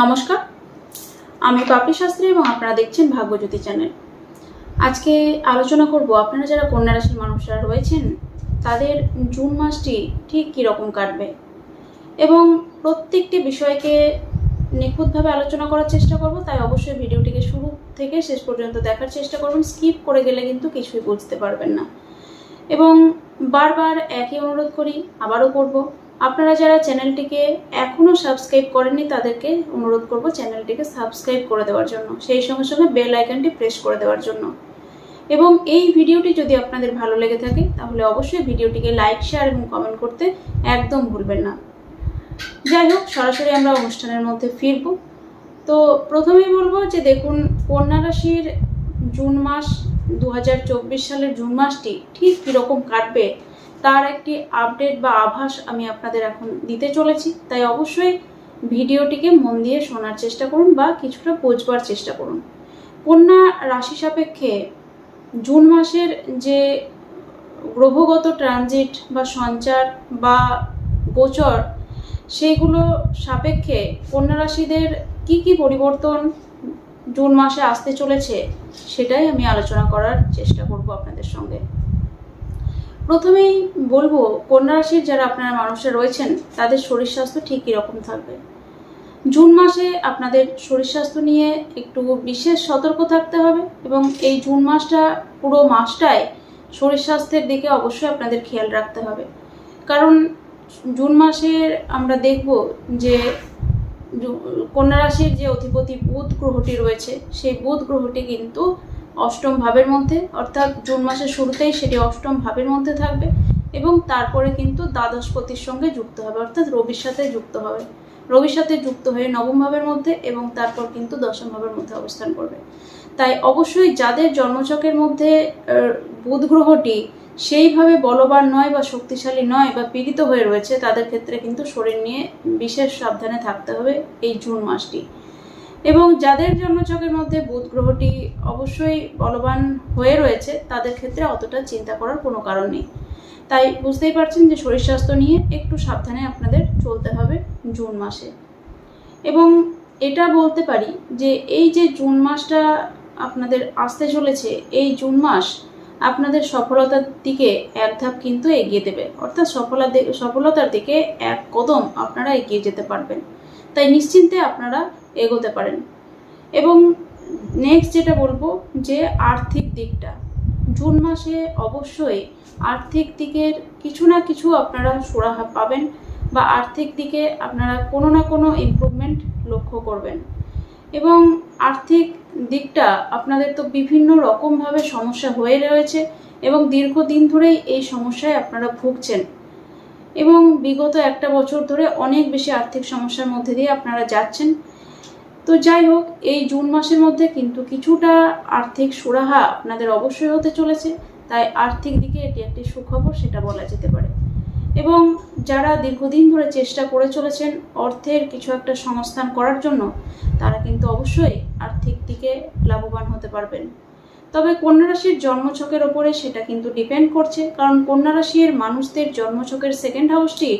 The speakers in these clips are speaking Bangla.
নমস্কার। আমি পাপড়ি শাস্ত্রী এবং আপনারা দেখছেন ভাগ্যজ্যোতি চ্যানেল। আজকে আলোচনা করব, আপনারা যারা কন্যা রাশির মানুষরা রয়েছেন, তাদের জুন মাসটি ঠিক কীরকম কাটবে? এবং প্রত্যেকটি বিষয়কে নিখুঁতভাবে আলোচনা করার চেষ্টা করব, তাই অবশ্যই ভিডিওটিকে শুরু থেকে শেষ পর্যন্ত দেখার চেষ্টা করবেন স্কিপ করে গেলে কিন্তু কিছুই বুঝতে পারবেন না। এবং বারবার একই অনুরোধ করি, আবারও করব। আপনারা যারা চ্যানেলটিকে এখনও সাবস্ক্রাইব করেননি, তাদেরকে অনুরোধ করব চ্যানেলটিকে সাবস্ক্রাইব করে দেওয়ার জন্য, সেই সঙ্গে সঙ্গে বেল আইকনটি প্রেস করে দেওয়ার জন্য। এবং এই ভিডিওটি যদি আপনাদের ভালো লেগে থাকে, তাহলে অবশ্যই ভিডিওটিকে লাইক, শেয়ার এবং কমেন্ট করতে একদম ভুলবেন না। যাই হোক, সরাসরি আমরা অনুষ্ঠানের মধ্যে ফিরব। তো প্রথমেই বলব যে দেখুন, কন্যা রাশির জুন মাস দু হাজার চব্বিশ সালের জুন মাসটি ঠিক কীরকম কাটবে তার একটি আপডেট বা আভাস আমি আপনাদের এখন দিতে চলেছি। তাই অবশ্যই ভিডিওটিকে মন দিয়ে শোনার চেষ্টা করুন বা কিছুটা বোঝবার চেষ্টা করুন। কন্যা রাশি সাপেক্ষে জুন মাসের যে গ্রহগত ট্রানজিট বা সঞ্চার বা গোচর সেইগুলো সাপেক্ষে কন্যা রাশিদের কী কী পরিবর্তন জুন মাসে আসতে চলেছে, সেটাই আমি আলোচনা করার চেষ্টা করব আপনাদের সঙ্গে। প্রথমেই বলব কন্যা রাশির যারা আপনারা মানুষরা রয়েছেন, তাদের শরীর স্বাস্থ্য ঠিক কীরকম থাকবে? জুন মাসে আপনাদের শরীর স্বাস্থ্য নিয়ে একটু বিশেষ সতর্ক থাকতে হবে এবং এই জুন মাসটা, পুরো মাসটায় শরীর স্বাস্থ্যের দিকে অবশ্যই আপনাদের খেয়াল রাখতে হবে। কারণ জুন মাসের আমরা দেখব যে কন্যা রাশির যে অধিপতি বুধ গ্রহটি রয়েছে, সেই বুধ গ্রহটি কিন্তু অষ্টম ভাবের মধ্যে, অর্থাৎ জুন মাসের শুরুতেই সেটি অষ্টম ভাবের মধ্যে থাকবে এবং তারপরে কিন্তু দ্বাদশপতির সঙ্গে যুক্ত হবে, অর্থাৎ রবির সাথে যুক্ত হবে। রবির সাথে যুক্ত হয়ে নবম ভাবের মধ্যে এবং তারপর কিন্তু দশম ভাবের মধ্যে অবস্থান করবে। তাই অবশ্যই যাদের জন্মচকের মধ্যে বুধ গ্রহটি সেইভাবে বলবান নয় বা শক্তিশালী নয় বা পীড়িত হয়ে রয়েছে, তাদের ক্ষেত্রে কিন্তু শরীর নিয়ে বিশেষ সাবধানে থাকতে হবে এই জুন মাসটি। এবং যাদের জন্মচকের মধ্যে বুধ গ্রহটি অবশ্যই বলবান হয়ে রয়েছে, তাদের ক্ষেত্রে অতটা চিন্তা করার কোনো কারণ নেই। তাই বুঝতেই পারছেন যে শরীর স্বাস্থ্য নিয়ে একটু সাবধানে আপনাদের চলতে হবে জুন মাসে। এবং এটা বলতে পারি যে এই যে জুন মাসটা আপনাদের আসতে চলেছে, এই জুন মাস আপনাদের সফলতার দিকে এক ধাপ কিন্তু এগিয়ে দেবে। অর্থাৎ সফলতা সফলতার দিকে এক কদম আপনারা এগিয়ে যেতে পারবেন। তাই নিশ্চিন্তে আপনারা এগোতে পারেন। এবং নেক্সট যেটা বলব যে আর্থিক দিকটা। জুন মাসে অবশ্যই আর্থিক দিকের কিছু না কিছু আপনারা সুরাহা পাবেন বা আর্থিক দিকে আপনারা কোনো না কোনো ইমপ্রুভমেন্ট লক্ষ্য করবেন। এবং আর্থিক দিকটা আপনাদের তো বিভিন্ন রকমভাবে সমস্যা হয়ে রয়েছে এবং দীর্ঘদিন ধরেই এই সমস্যায় আপনারা ভুগছেন। এবং বিগত একটা বছর ধরে অনেক বেশি আর্থিক সমস্যার মধ্যে দিয়ে আপনারা যাচ্ছেন। তো যাই হোক, এই জুন মাসের মধ্যে কিন্তু কিছুটা আর্থিক সুরাহা আপনাদের অবশ্যই হতে চলেছে। তাই আর্থিক দিকে এটি একটি সুখবর, সেটা বলা যেতে পারে। এবং যারা দীর্ঘদিন ধরে চেষ্টা করে চলেছেন অর্থের কিছু একটা সংস্থান করার জন্য, তারা কিন্তু অবশ্যই আর্থিক দিকে লাভবান হতে পারবেন। তবে কন্যা রাশির জন্মছকের ওপরে সেটা কিন্তু ডিপেন্ড করছে, কারণ কন্যা রাশির মানুষদের জন্মছকের সেকেন্ড হাউসটি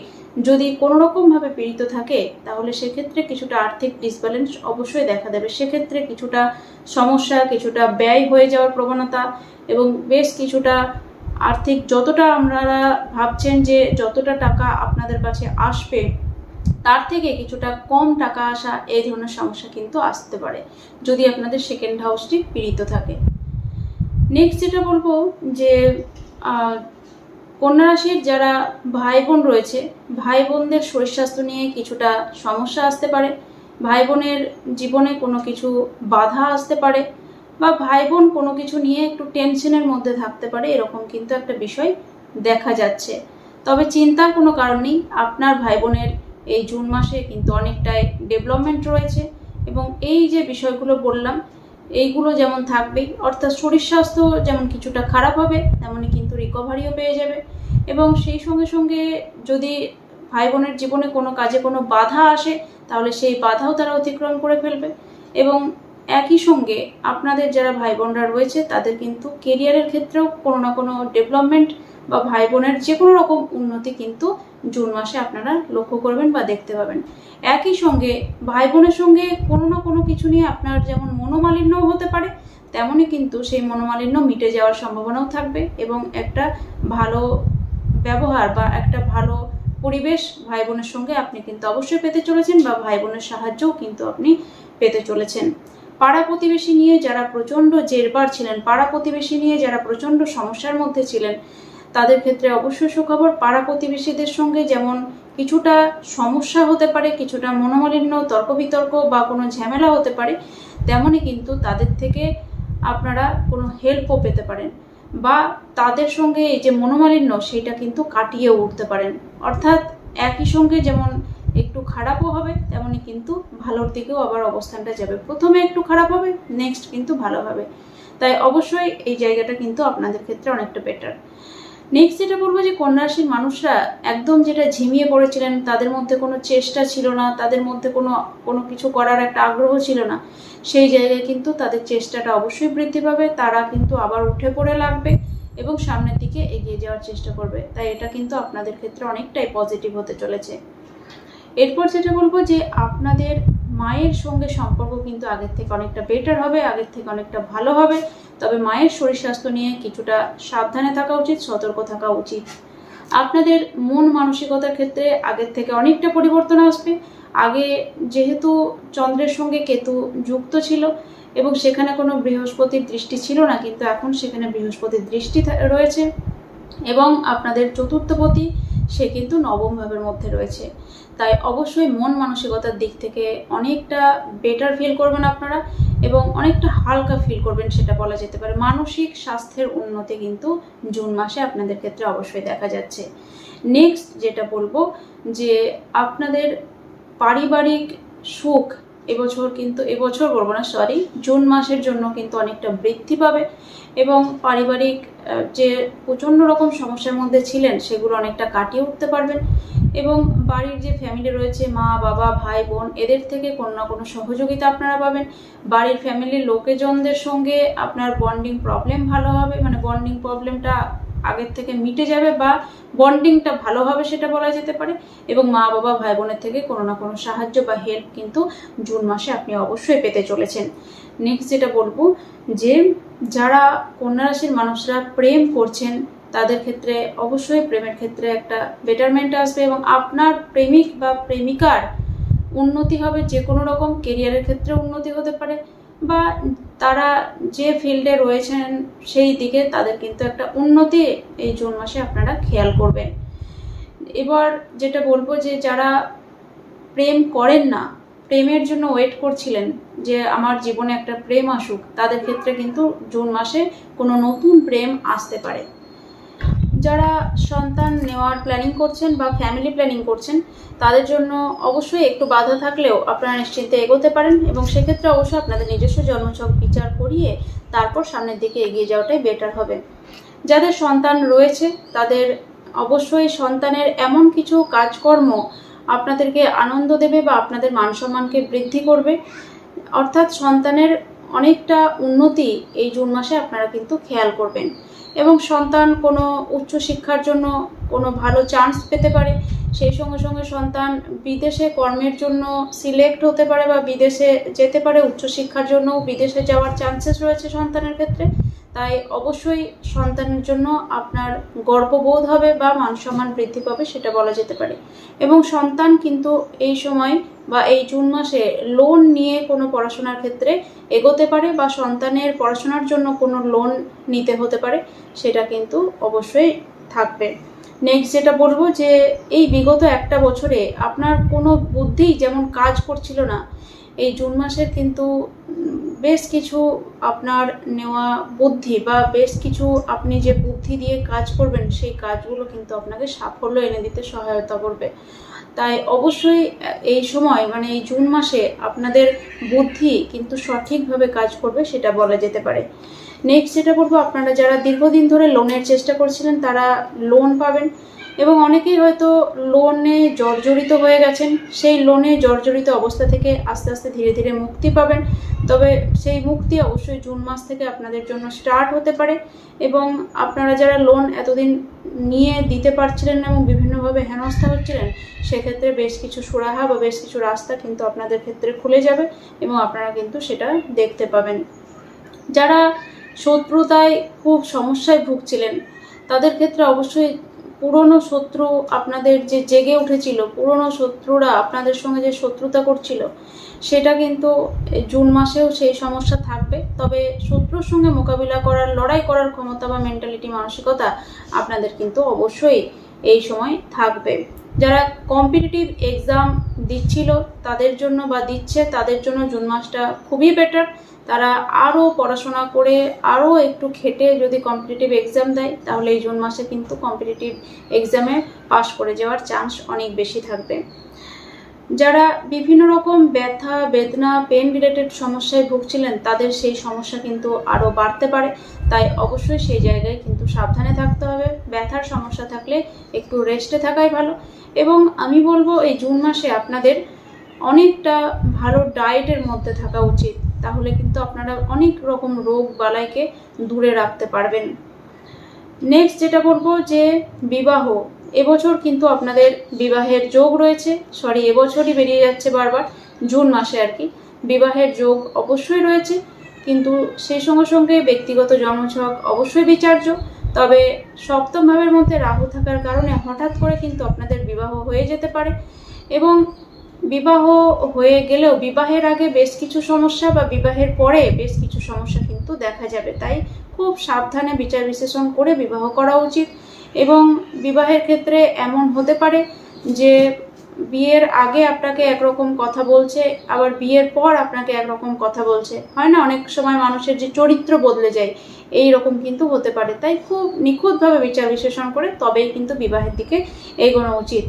যদি কোনো রকমভাবে পীড়িত থাকে, তাহলে সেক্ষেত্রে কিছুটা আর্থিক ডিসব্যালেন্স অবশ্যই দেখা দেবে। সেক্ষেত্রে কিছুটা সমস্যা, কিছুটা ব্যয় হয়ে যাওয়ার প্রবণতা এবং বেশ কিছুটা আর্থিক যতটা আপনারা ভাবছেন যে যতটা টাকা আপনাদের কাছে আসবে, তার থেকে কিছুটা কম টাকা আসা এই ধরনের সমস্যা কিন্তু আসতে পারে, যদি আপনাদের সেকেন্ড হাউসটি পীড়িত থাকে। নেক্সট যেটা বলব যে কন্যা রাশির যারা ভাই বোন রয়েছে ভাই বোনদের শরীর স্বাস্থ্য নিয়ে কিছুটা সমস্যা আসতে পারে। ভাই বোনের জীবনে কোনো কিছু বাধা আসতে পারে বা ভাই বোন কোনো কিছু নিয়ে একটু টেনশনের মধ্যে থাকতে পারে, এরকম কিন্তু একটা বিষয় দেখা যাচ্ছে। তবে চিন্তার কোনো কারণ নেই, আপনার ভাই বোনের এই জুন মাসে কিন্তু অনেকটাই ডেভেলপমেন্ট রয়েছে এবং এই যে বিষয়গুলো বললাম এইগুলো যেমন থাকবেই, অর্থাৎ শরীর স্বাস্থ্য যেমন কিছুটা খারাপ হবে তেমনই কিন্তু রিকভারিও পেয়ে যাবে। এবং সেই সঙ্গে সঙ্গে যদি ভাই বোনের জীবনে কোনো কাজে কোনো বাধা আসে, তাহলে সেই বাধাও তারা অতিক্রম করে ফেলবে। এবং একই সঙ্গে আপনাদের যারা ভাই বোনরা রয়েছে, তাদের কিন্তু কেরিয়ারের ক্ষেত্রেও কোনো না কোনো ডেভেলপমেন্ট বা ভাই বোনের যে কোনো রকম উন্নতি কিন্তু জুন মাসে আপনারা লক্ষ্য করবেন বা দেখতে পাবেন। একই সঙ্গে ভাই বোনের সঙ্গে কোনো না কোনো কিছু নিয়ে আপনার যেমন মনোমালিন্যও হতে পারে, তেমনই কিন্তু সেই মনোমালিন্য মিটে যাওয়ার সম্ভাবনাও থাকবে এবং একটা ভালো ব্যবহার বা একটা ভালো পরিবেশ ভাই বোনের সঙ্গে আপনি কিন্তু অবশ্যই পেতে চলেছেন বা ভাই বোনের সাহায্যও কিন্তু আপনি পেতে চলেছেন। পাড়া প্রতিবেশী নিয়ে যারা প্রচণ্ড জেরবার ছিলেন, পাড়া প্রতিবেশী নিয়ে যারা প্রচণ্ড সমস্যার মধ্যে ছিলেন তাদের ক্ষেত্রে অবশ্যই সুখবর। পাড়া প্রতিবেশীদের সঙ্গে যেমন কিছুটা সমস্যা হতে পারে, কিছুটা মনোমালিন্য তর্ক বিতর্ক বা কোনো ঝামেলা হতে পারে তেমনই কিন্তু তাদের থেকে আপনারা কোনো হেল্পও পেতে পারেন বা তাদের সঙ্গে এই যে মনোমালিন্য, সেটা কিন্তু কাটিয়ে উঠতে পারেন। অর্থাৎ একই সঙ্গে যেমন একটু খারাপও হবে তেমনই কিন্তু ভালোর দিকেও আবার অবস্থানটা যাবে। প্রথমে একটু খারাপ হবে নেক্সট কিন্তু ভালো হবে। তাই অবশ্যই এই জায়গাটা কিন্তু আপনাদের ক্ষেত্রে অনেকটা বেটার নেক্সট যেটা বলব যে কন্যা রাশির মানুষরা একদম যেটা ঝিমিয়ে পড়েছিলেন, তাদের মধ্যে কোনো চেষ্টা ছিল না, তাদের মধ্যে কোনো কোনো কিছু করার একটা আগ্রহ ছিল না, সেই জায়গায় কিন্তু তাদের চেষ্টাটা অবশ্যই বৃদ্ধি পাবে, তারা কিন্তু আবার উঠে পড়ে লাগবে এবং সামনের দিকে এগিয়ে যাওয়ার চেষ্টা করবে। তাই এটা কিন্তু আপনাদের ক্ষেত্রে অনেকটাই পজিটিভ হতে চলেছে। এরপর যেটা বলব যে আপনাদের মায়ের সঙ্গে সম্পর্ক কিন্তু আগের থেকে অনেকটা বেটার হবে, আগের থেকে অনেকটা ভালো হবে। তবে মায়ের শরীর স্বাস্থ্য নিয়ে কিছুটা সাবধানে থাকা উচিত, সতর্ক থাকা উচিত। আপনাদের মন মানসিকতার ক্ষেত্রে আগের থেকে অনেকটা পরিবর্তন আসবে। আগে যেহেতু চন্দ্রের সঙ্গে কেতু যুক্ত ছিল এবং সেখানে কোনো বৃহস্পতির দৃষ্টি ছিল না, কিন্তু এখন সেখানে বৃহস্পতির দৃষ্টি রয়েছে। এবং আপনাদের চতুর্থপতি সে কিন্তু নবম ভাবের মধ্যে রয়েছে। তাই অবশ্যই মন মানসিকতার দিক থেকে অনেকটা বেটার ফিল করবেন আপনারা এবং অনেকটা হালকা ফিল করবেন সেটা বলা যেতে পারে। মানসিক স্বাস্থ্যের উন্নতি কিন্তু জুন মাসে আপনাদের ক্ষেত্রে অবশ্যই দেখা যাচ্ছে। নেক্সট যেটা বলব যে আপনাদের পারিবারিক সুখ এবছর কিন্তু, এবছর বলব না সরি জুন মাসের জন্য কিন্তু অনেকটা বৃদ্ধি পাবে এবং পারিবারিক যে প্রচণ্ড রকম সমস্যার মধ্যে ছিলেন, সেগুলো অনেকটা কাটিয়ে উঠতে পারবেন। এবং বাড়ির যে ফ্যামিলি রয়েছে, মা, বাবা, ভাই, বোন, এদের থেকে কোনো না কোনো সহযোগিতা আপনারা পাবেন। বাড়ির ফ্যামিলির লোকেজনদের সঙ্গে আপনার বন্ডিং প্রবলেম ভালো হবে মানে বন্ডিং প্রবলেমটা আগের থেকে মিটে যাবে বা বন্ডিংটা ভালো হবে সেটা বলা যেতে পারে। এবং মা, বাবা, ভাই, বোনের থেকে কোনো না কোনো সাহায্য বা হেল্প কিন্তু জুন মাসে আপনি অবশ্যই পেতে চলেছেন। নেক্সট যেটা বলব যে যারা কন্যা রাশির মানুষরা প্রেম করছেন, তাদের ক্ষেত্রে, অবশ্যই প্রেমের ক্ষেত্রে একটা বেটারমেন্ট আসবে এবং আপনার প্রেমিক বা প্রেমিকার উন্নতি হবে যে কোনো রকম কেরিয়ারের ক্ষেত্রে উন্নতি হতে পারে বা তারা যে ফিল্ডে রয়েছেন সেই দিকে তাদের কিন্তু একটা উন্নতি এই জুন মাসে আপনারা খেয়াল করবেন। এবার যেটা বলব যে যারা প্রেম করেন না প্রেমের জন্য ওয়েট করছিলেন যে আমার জীবনে একটা প্রেম আসুক, তাদের ক্ষেত্রে কিন্তু জুন মাসে কোনো নতুন প্রেম আসতে পারে। যারা সন্তান নেওয়ার প্ল্যানিং করছেন বা ফ্যামিলি প্ল্যানিং করছেন, তাদের জন্য অবশ্যই একটু বাধা থাকলেও আপনারা নিশ্চিন্তে এগোতে পারেন এবং সেক্ষেত্রে অবশ্যই আপনাদের নিজস্ব জন্মছক বিচার করিয়ে তারপর সামনের দিকে এগিয়ে যাওয়াটাই বেটার হবে। যাদের সন্তান রয়েছে, তাদের অবশ্যই সন্তানের এমন কিছু কাজকর্ম আপনাদেরকে আনন্দ দেবে বা আপনাদের মান সম্মানকে বৃদ্ধি করবে। অর্থাৎ সন্তানের অনেকটা উন্নতি এই জুন মাসে আপনারা কিন্তু খেয়াল করবেন। এবং সন্তান কোনো উচ্চশিক্ষার জন্য কোনো ভালো চান্স পেতে পারে, সেই সঙ্গে সঙ্গে সন্তান বিদেশে কর্মের জন্য সিলেক্ট হতে পারে বা বিদেশে যেতে পারে উচ্চশিক্ষার জন্য বিদেশে যাওয়ার চান্সেস রয়েছে সন্তানের ক্ষেত্রে। তাই অবশ্যই সন্তানের জন্য আপনার গর্ববোধ হবে বা মান সম্মান বৃদ্ধি পাবে, সেটা বলা যেতে পারে। এবং সন্তান কিন্তু এই সময় বা এই জুন মাসে লোন নিয়ে কোনো পড়াশোনার ক্ষেত্রে এগোতে পারে বা সন্তানের পড়াশোনার জন্য কোনো লোন নিতে হতে পারে, সেটা কিন্তু অবশ্যই থাকবে। নেক্সট যেটা বলব যে, এই বিগত একটা বছরে আপনার কোনো বুদ্ধি যেমন কাজ করছিল না এই জুন মাসের কিন্তু বেশ কিছু আপনার নেওয়া বুদ্ধি বা বেশ কিছু আপনি যে বুদ্ধি দিয়ে কাজ করবেন, সেই কাজগুলো কিন্তু আপনাকে সাফল্য এনে দিতে সহায়তা করবে। তাই অবশ্যই এই সময় মানে এই জুন মাসে আপনাদের বুদ্ধি কিন্তু সঠিকভাবে কাজ করবে সেটা বলা যেতে পারে। নেক্সট যেটা বলব, আপনারা যারা দীর্ঘদিন ধরে লোনের চেষ্টা করছিলেন, তারা লোন পাবেন। এবং অনেকেই হয়তো লোনে জর্জরিত হয়ে গেছেন। সেই লোনে জর্জরিত অবস্থা থেকে আস্তে আস্তে ধীরে ধীরে মুক্তি পাবেন। তবে সেই মুক্তি অবশ্যই জুন মাস থেকে আপনাদের জন্য স্টার্ট হতে পারে এবং আপনারা যারা লোন এতদিন নিয়ে দিতে পারছিলেন না এবং বিভিন্নভাবে হেনস্থা হচ্ছিলেন, সেক্ষেত্রে বেশ কিছু সুরাহা বা বেশ কিছু রাস্তা কিন্তু আপনাদের ক্ষেত্রে খুলে যাবে এবং আপনারা কিন্তু সেটা দেখতে পাবেন। যারা শত্রুতায়, খুব সমস্যায় ভুগছিলেন, তাদের ক্ষেত্রে অবশ্যই পুরনো শত্রু আপনাদের যে জেগে উঠেছিল, পুরনো শত্রুরা আপনাদের সঙ্গে যে শত্রুতা করছিল, সেটা কিন্তু জুন মাসেও সেই সমস্যা থাকবে। তবে শত্রুর সঙ্গে মোকাবিলা করার, লড়াই করার ক্ষমতা বা মেন্টালিটি মানসিকতা আপনাদের কিন্তু অবশ্যই এই সময় থাকবে। যারা কম্পিটিটিভ এক্সাম দিচ্ছিল তাদের জন্য বা দিচ্ছে তাদের জন্য জুন মাসটা খুবই বেটার তারা আরও পড়াশোনা করে আরও একটু খেটে যদি কম্পিটিটিভ এক্সাম দেয়, তাহলে এই জুন মাসে কিন্তু কম্পিটিটিভ এক্সামে পাশ করে যাওয়ার চান্স অনেক বেশি থাকবে। যারা বিভিন্ন রকম ব্যথা, বেদনা পেন রিলেটেড সমস্যায় ভুগছিলেন, তাদের সেই সমস্যা কিন্তু আরও বাড়তে পারে। তাই অবশ্যই সেই জায়গায় কিন্তু সাবধানে থাকতে হবে। ব্যথার সমস্যা থাকলে একটু রেস্টে থাকাই ভালো। এবং আমি বলব, এই জুন মাসে আপনাদের অনেকটা ভালো ডায়েটের মধ্যে থাকা উচিত। তাহলে কিন্তু আপনারা অনেক রকম রোগ বালাইকে দূরে রাখতে পারবেন। নেক্সট যেটা বলব যে বিবাহ, এবছর কিন্তু আপনাদের বিবাহের যোগ রয়েছে। সরি এবছরই বেরিয়ে যাচ্ছে বারবার, জুন মাসে আর কি। বিবাহের যোগ অবশ্যই রয়েছে, কিন্তু সেই সঙ্গে সঙ্গে ব্যক্তিগত জন্মছক অবশ্যই বিচার্য। তবে সপ্তম ভাবের মধ্যে রাহু থাকার কারণে হঠাৎ করে কিন্তু আপনাদের বিবাহ হয়ে যেতে পারে এবং বিবাহ হয়ে গেলেও বিবাহের আগে বেশ কিছু সমস্যা বা বিবাহের পরে বেশ কিছু সমস্যা কিন্তু দেখা যাবে। তাই খুব সাবধানে বিচার বিশ্লেষণ করে বিবাহ করা উচিত এবং বিবাহের ক্ষেত্রে এমন হতে পারে যে বিয়ের আগে আপনাকে একরকম কথা বলছে, আবার বিয়ের পর আপনাকে একরকম কথা বলছে। হয় না? অনেক সময় মানুষের যে চরিত্র বদলে যায়, এই রকম কিন্তু হতে পারে। তাই খুব নিখুঁতভাবে বিচার বিশ্লেষণ করে তবেই কিন্তু বিবাহের দিকে এগোনো উচিত।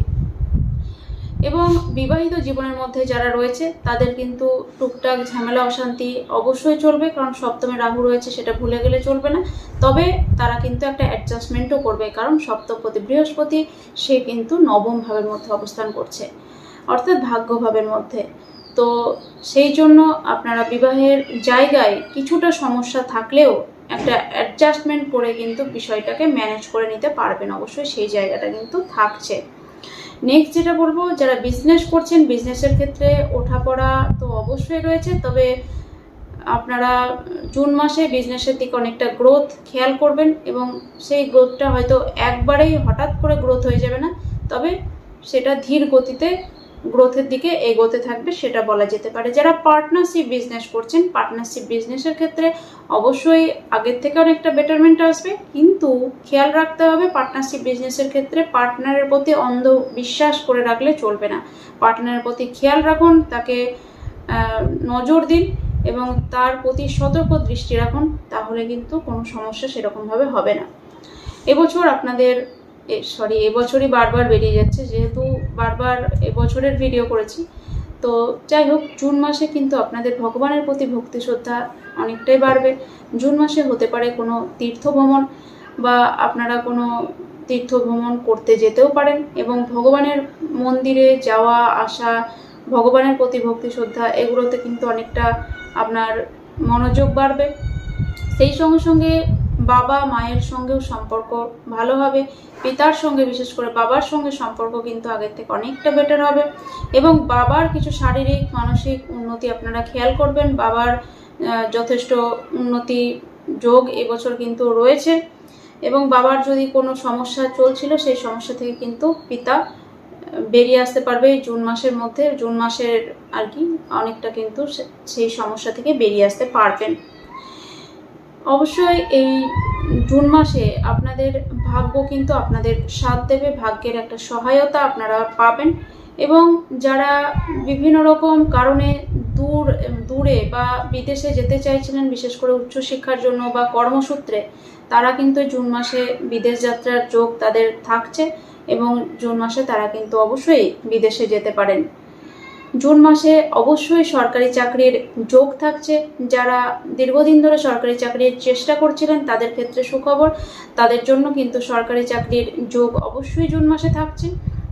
এবং বিবাহিত জীবনের মধ্যে যারা রয়েছে, তাদের কিন্তু টুকটাক ঝামেলা, অশান্তি অবশ্যই চলবে, কারণ সপ্তমে রাহু রয়েছে, সেটা ভুলে গেলে চলবে না। তবে তারা কিন্তু একটা অ্যাডজাস্টমেন্টও করবে, কারণ সপ্তমপতি বৃহস্পতি, সে কিন্তু নবম ভাবের মধ্যে অবস্থান করছে, অর্থাৎ ভাগ্যভাবের মধ্যে। তো সেই জন্য আপনারা বিবাহের জায়গায় কিছুটা সমস্যা থাকলেও একটা অ্যাডজাস্টমেন্ট করে কিন্তু বিষয়টাকে ম্যানেজ করে নিতে পারবেন। অবশ্যই সেই জায়গাটা কিন্তু থাকছে। নেক্সট যেটা বলব, যারা বিজনেস করছেন বিজনেসের ক্ষেত্রে ওঠাপড়া তো অবশ্যই রয়েছে, তবে আপনারা জুন মাসে বিজনেসের দিকে অনেকটা গ্রোথ খেয়াল করবেন এবং সেই গ্রোথটা হয়তো একবারেই হঠাৎ করে গ্রোথ হয়ে যাবে না, তবে সেটা ধীর গতিতে গ্রোথের দিকে এগোতে থাকবে, সেটা বলা যেতে পারে। যারা পার্টনারশিপ বিজনেস করছেন পার্টনারশিপ বিজনেসের ক্ষেত্রে অবশ্যই আগের থেকে অনেকটা বেটারমেন্ট আসবে। কিন্তু খেয়াল রাখতে হবে পার্টনারশিপ বিজনেসের ক্ষেত্রে পার্টনারের প্রতি অন্ধ বিশ্বাস করে রাখলে চলবে না। পার্টনারের প্রতি খেয়াল রাখুন, তাকে নজর দিন এবং তার প্রতি সতর্ক দৃষ্টি রাখুন, তাহলে কিন্তু কোনো সমস্যা সেরকমভাবে হবে না। এবছর আপনাদের সরি এবছরই বারবার বেরিয়ে যাচ্ছে, যেহেতু বারবার এবছরের ভিডিও করেছি। তো যাই হোক, জুন মাসে কিন্তু আপনাদের ভগবানের প্রতি ভক্তি শ্রদ্ধা অনেকটাই বাড়বে। জুন মাসে হতে পারে কোনো তীর্থ ভ্রমণ বা আপনারা কোনো তীর্থ ভ্রমণ করতে যেতেও পারেন এবং ভগবানের মন্দিরে যাওয়া, আসা, ভগবানের প্রতি ভক্তি শ্রদ্ধা, এগুলোতে কিন্তু অনেকটা আপনার মনোযোগ বাড়বে। সেই সঙ্গে সঙ্গে বাবা মায়ের সঙ্গেও সম্পর্ক ভালো হবে, পিতার সঙ্গে বিশেষ করে বাবার সঙ্গে সম্পর্ক কিন্তু আগের থেকে অনেকটা বেটার হবে এবং বাবার কিছু শারীরিক, মানসিক উন্নতি আপনারা খেয়াল করবেন, বাবার যথেষ্ট উন্নতি যোগ এবছর কিন্তু রয়েছে এবং বাবার যদি কোনো সমস্যা চলছিল সেই সমস্যা থেকে কিন্তু পিতা বেরিয়ে আসতে পারবে জুন মাসের মধ্যে, জুন মাসের আর কি অনেকটা কিন্তু সেই সমস্যা থেকে বেরিয়ে আসতে পারবেন। অবশ্যই এই জুন মাসে আপনাদের ভাগ্য কিন্তু আপনাদের সাথ দেবে। ভাগ্যের একটা সহায়তা আপনারা পাবেন এবং যারা বিভিন্ন রকম কারণে দূর, দূরে বা বিদেশে যেতে চাইছিলেন, বিশেষ করে উচ্চশিক্ষার জন্য বা কর্মসূত্রে, তারা কিন্তু জুন মাসে বিদেশ যাত্রার যোগ তাদের থাকছে এবং জুন মাসে তারা কিন্তু অবশ্যই বিদেশে যেতে পারেন। জুন মাসে অবশ্যই সরকারি চাকরির যোগ থাকছে। যারা দীর্ঘদিন ধরে সরকারি চাকরির চেষ্টা করছিলেন, তাদের ক্ষেত্রে সুখবর। তাদের জন্য কিন্তু সরকারি চাকরির যোগ অবশ্যই জুন মাসে থাকছে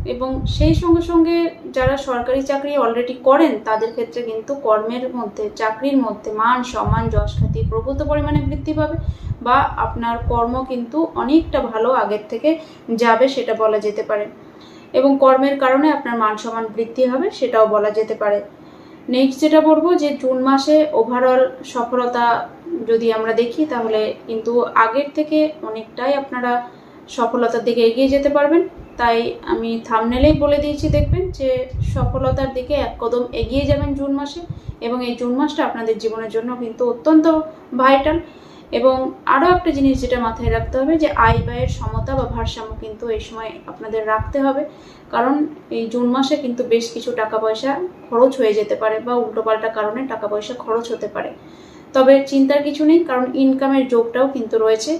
এবং সেই সঙ্গে সঙ্গে যারা সরকারি চাকরি অলরেডি করেন, তাদের ক্ষেত্রে কিন্তু কর্মের মধ্যে, চাকরির মধ্যে মান, সম্মান, যশ খ্যাতি প্রভূত পরিমাণে বৃদ্ধি পাবে বা আপনার কর্ম কিন্তু অনেকটা ভালো আগের থেকে যাবে, সেটা বলা যেতে পারে। এবং কর্মের কারণে আপনার মান সম্মান বৃদ্ধি হবে, সেটাও বলা যেতে পারে। নেক্সট যেটা বলব, যে জুন মাসে ওভারঅল সফলতা যদি আমরা দেখি, তাহলে কিন্তু আগের থেকে অনেকটাই আপনারা সফলতার দিকে এগিয়ে যেতে পারবেন। তাই আমি থামনেলেই বলে দিয়েছি, দেখবেন যে সফলতার দিকে এক কদম এগিয়ে যাবেন জুন মাসে এবং এই জুন মাসটা আপনাদের জীবনের জন্য কিন্তু অত্যন্ত ভাইটাল এবং আরও একটা জিনিস যেটা মাথায় রাখতে হবে যে আয় ব্যয়ের সমতা বা ভারসাম্য কিন্তু এই সময় আপনাদের রাখতে হবে। কারণ এই জুন মাসে কিন্তু বেশ কিছু টাকা পয়সা খরচ হয়ে যেতে পারে বা উল্টোপাল্টা কারণে টাকা পয়সা খরচ হতে পারে। তবে চিন্তার কিছু নেই, কারণ ইনকামের যোগটাও কিন্তু রয়েছে।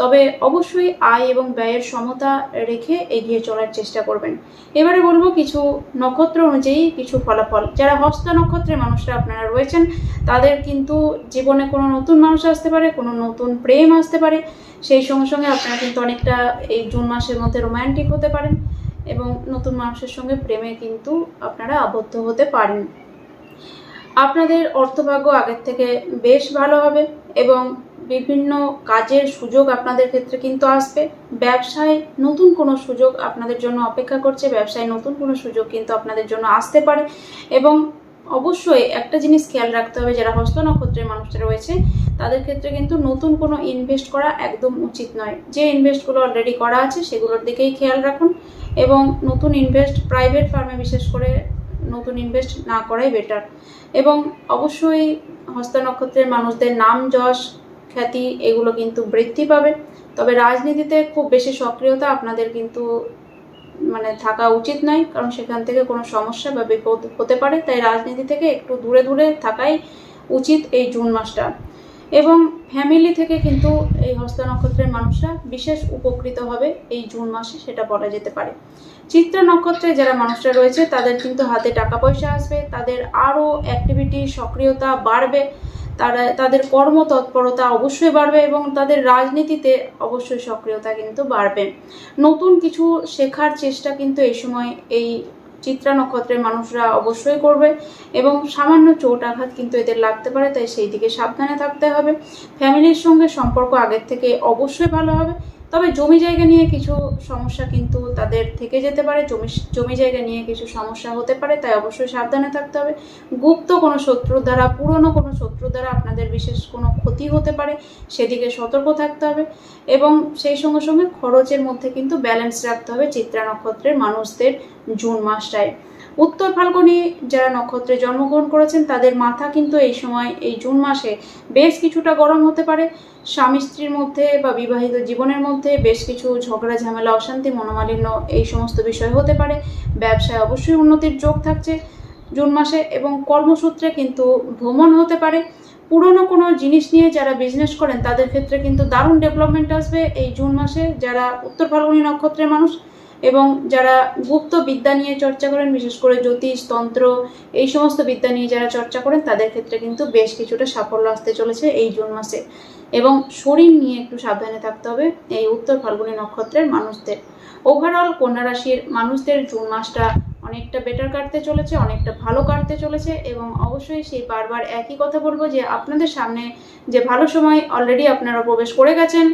তবে অবশ্যই আয় এবং ব্যয়ের সমতা রেখে এগিয়ে চলার চেষ্টা করবেন। এবারে বলব কিছু নক্ষত্র অনুযায়ী কিছু ফলাফল। যারা হস্ত নক্ষত্রের মানুষরা আপনারা রয়েছেন, তাদের কিন্তু জীবনে কোনো নতুন মানুষ আসতে পারে, কোনো নতুন প্রেম আসতে পারে। সেই সঙ্গে সঙ্গে আপনারা কিন্তু অনেকটা এই জুন মাসের মধ্যে রোম্যান্টিক হতে পারেন এবং নতুন মানুষের সঙ্গে প্রেমে কিন্তু আপনারা আবদ্ধ হতে পারেন। আপনাদের অর্থভাগ্য আগের থেকে বেশ ভালো হবে এবং বিভিন্ন কাজের সুযোগ আপনাদের ক্ষেত্রে কিন্তু আসবে। ব্যবসায় নতুন কোনো সুযোগ আপনাদের জন্য অপেক্ষা করছে, ব্যবসায় নতুন কোনো সুযোগ কিন্তু আপনাদের জন্য আসতে পারে। এবং অবশ্যই একটা জিনিস খেয়াল রাখতে হবে, যারা হস্ত নক্ষত্রের মানুষরা রয়েছে, তাদের ক্ষেত্রে কিন্তু নতুন কোনো ইনভেস্ট করা একদম উচিত নয়। যে ইনভেস্টগুলো অলরেডি করা আছে, সেগুলোর দিকেই খেয়াল রাখুন। এবং নতুন ইনভেস্ট প্রাইভেট ফার্মে বিশেষ করে নতুন ইনভেস্ট না করাই বেটার এবং অবশ্যই হস্ত নক্ষত্রের মানুষদের নাম যশ খ্যাতি, এগুলো কিন্তু বৃদ্ধি পাবে। তবে রাজনীতিতে খুব বেশি সক্রিয়তা আপনাদের কিন্তু মানে থাকা উচিত নয়, কারণ সেখান থেকে কোনো সমস্যা বা বিপদ হতে পারে। তাই রাজনীতি থেকে একটু দূরে দূরে থাকাই উচিত এই জুন মাসটা। এবং ফ্যামিলি থেকে কিন্তু এই হস্ত নক্ষত্রের মানুষরা বিশেষ উপকৃত হবে এই জুন মাসে, সেটা বলা যেতে পারে। চিত্র নক্ষত্রে যারা মানুষরা রয়েছে, তাদের কিন্তু হাতে টাকা পয়সা আসবে, তাদের আরও অ্যাক্টিভিটি সক্রিয়তা বাড়বে। তারা, তাদের কর্মতৎপরতা অবশ্যই বাড়বে এবং তাদের রাজনীতিতে অবশ্যই সক্রিয়তা কিন্তু বাড়বে। নতুন কিছু শেখার চেষ্টা কিন্তু এই সময় এই চিত্রা নক্ষত্রের মানুষরা অবশ্যই করবে এবং সামান্য চোট আঘাত কিন্তু এদের লাগতে পারে, তাই সেই দিকে সাবধানে থাকতে হবে। ফ্যামিলির সঙ্গে সম্পর্ক আগের থেকে অবশ্যই ভালো হবে। তবে জমি জায়গা নিয়ে কিছু সমস্যা কিন্তু তাদের থেকে যেতে পারে। জমি জমি জায়গা নিয়ে কিছু সমস্যা হতে পারে, তাই অবশ্যই সাবধানে থাকতে হবে। গুপ্ত কোনো শত্রুর দ্বারা, পুরনো কোনো শত্রুর দ্বারা আপনাদের বিশেষ কোনো ক্ষতি হতে পারে, সেদিকে সতর্ক থাকতে হবে। এবং সেই সঙ্গে সঙ্গে খরচের মধ্যে কিন্তু ব্যালেন্স রাখতে হবে চিত্রা নক্ষত্রের মানুষদের জুন মাসটায় উত্তর ফাল্গুনি যারা নক্ষত্রে জন্মগ্রহণ করেছেন, তাদের মাথা কিন্তু এই সময়, এই জুন মাসে বেশ কিছুটা গরম হতে পারে। স্বামী স্ত্রীর মধ্যে বা বিবাহিত জীবনের মধ্যে বেশ কিছু ঝগড়া, ঝামেলা, অশান্তি, মনোমালিন্য এই সমস্ত বিষয় হতে পারে। ব্যবসায় অবশ্যই উন্নতির যোগ থাকছে। জুন মাসে এবং কর্মসূত্রে কিন্তু ভ্রমণ হতে পারে। পুরনো কোনো জিনিস নিয়ে যারা বিজনেস করেন, তাদের ক্ষেত্রে কিন্তু দারুণ ডেভেলপমেন্ট আসবে এই জুন মাসে। যারা উত্তর ফাল্গুনি নক্ষত্রের মানুষ এবং যারা গুপ্ত বিদ্যা নিয়ে চর্চা করেন, বিশেষ করে জ্যোতিষ, তন্ত্র, এই সমস্ত বিদ্যা নিয়ে যারা চর্চা করেন, তাদের ক্ষেত্রে কিন্তু বেশ কিছুটা সাফল্য আসতে চলেছে এই জুন মাসে। এবং শরীর নিয়ে একটু সাবধানে থাকতে হবে এই উত্তর ফাল্গুনী নক্ষত্রের মানুষদের। ওভারঅল কন্যা রাশির মানুষদের জুন মাসটা অনেকটা বেটার কাটতে চলেছে, অনেকটা ভালো কাটতে চলেছে এবং অবশ্যই সেই বারবার একই কথা বলব যে, আপনাদের সামনে যে ভালো সময় অলরেডি আপনারা প্রবেশ করে গেছেন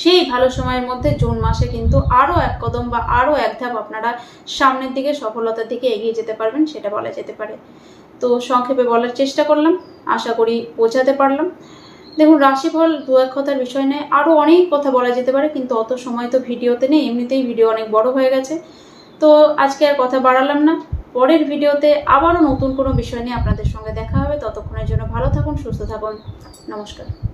সেই ভালো সময়ের মধ্যে জুন মাসে কিন্তু আরও এক কদম বা আরও এক ধাপ আপনারা সামনের দিকে সফলতার দিকে এগিয়ে যেতে পারবেন, সেটা বলা যেতে পারে। তো সংক্ষেপে বলার চেষ্টা করলাম, আশা করি বোঝাতে পারলাম। দেখুন, রাশিফল দু এক কথার বিষয় নেই আরও অনেক কথা বলা যেতে পারে, কিন্তু অত সময় তো ভিডিওতে নেই, এমনিতেই ভিডিও অনেক বড় হয়ে গেছে। তো আজকে আর কথা বাড়ালাম না, পরের ভিডিওতে আবারও নতুন কোনো বিষয় নিয়ে আপনাদের সঙ্গে দেখা হবে, ততক্ষণের জন্য ভালো থাকুন, সুস্থ থাকুন, নমস্কার।